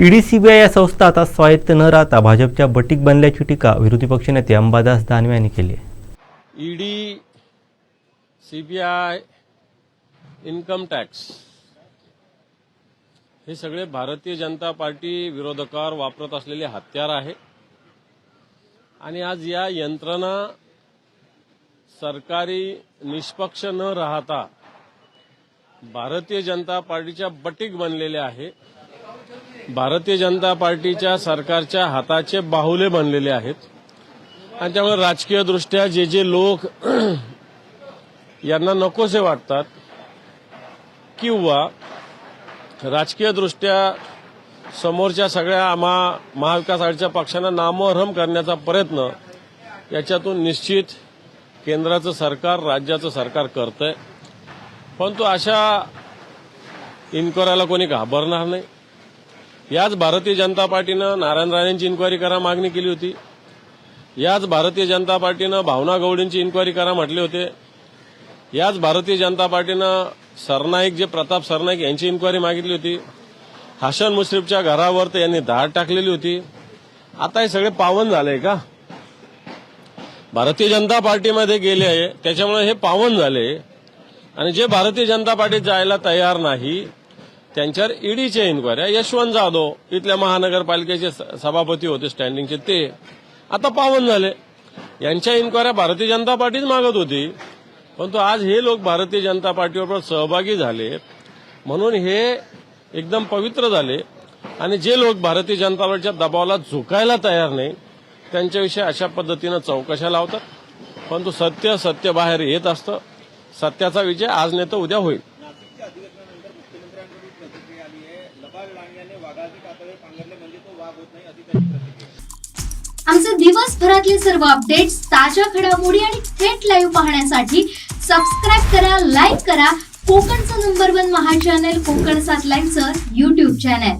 ED CBI या संस्था आता स्वायत्त न राहता भाजपच्या बटीक बनल्याची टीका विरोधी पक्षनेते अंबादास दानवे यांनी केली आहे. ईडी सीबीआय इन्कम टॅक्स हे सगळे भारतीय जनता पार्टी विरोधकावर वापरत असलेले हत्यार आहे. आणि आज या यंत्रणा सरकारी निष्पक्ष न राहता भारतीय जनता पार्टीच्या बटीक बनलेल्या आहे. भारतीय जनता पार्टीच्या सरकारच्या हाताचे बाहुले बनलेले आहेत. आणि त्यामुळे राजकीय दृष्ट्या जे जे लोक यांना नकोसे वाटतात किंवा राजकीयदृष्ट्या समोरच्या सगळ्या महा महाविकास आघाडीच्या पक्षांना नामोहरम करण्याचा प्रयत्न याच्यातून निश्चित केंद्राचं सरकार राज्याचं सरकार करतंय. परंतु अशा इन्क्वायरीला कोणी घाबरणार नाही. याच भारतीय जनता पार्टीनं नारायण राणेंची इन्क्वायरी करा मागणी केली होती. याच भारतीय जनता पार्टीनं भावना गवडींची इन्क्वायरी करा म्हटले होते. याच भारतीय जनता पार्टीनं सरनाईक जे प्रताप सरनाईक यांची इन्क्वायरी मागितली होती. हसन मुश्रीफच्या घरावर तर यांनी धाड टाकलेली होती. आता हे सगळे पावन झाले का? भारतीय जनता पार्टीमध्ये गेले आहे त्याच्यामुळे हे पावन झाले आणि जे भारतीय जनता पार्टीत जायला तयार नाही त्यांच्यावर ईडीच्या इन्क्वायऱ्या यशवंत जाधव इथल्या महानगरपालिकेचे स- सभापती होते स्टँडिंगचे ते. आता पावन झाले. यांच्या इन्क्वायऱ्या भारतीय जनता पार्टीच मागत होती. परंतु आज हे लोक भारतीय जनता पार्टीबरोबर सहभागी झाले. म्हणून हे एकदम पवित्र झाले. आणि जे लोक भारतीय जनता पार्टीच्या दबावाला झुकायला तयार नाही त्यांच्याविषयी अशा पद्धतीनं चौकशा लावतात. परंतु सत्य सत्य बाहेर येत असतं. सत्याचा विजय आज नाही तर उद्या होईल. आली आहे. लबाड लांडग्याने वाघाची कातळे पांघरले म्हणजे तो वाघ होत नाही अशी त्याची प्रतिक्रिया आमचे दिवसभरातले सर्व अपडेट्स ताज्या घडामोडी आणि थेट लाईव्ह पाहण्यासाठी सबस्क्राईब करा लाईक करा. कोकणचं नंबर वन महा चॅनल कोकण सात लाईनचं युट्यूब चॅनल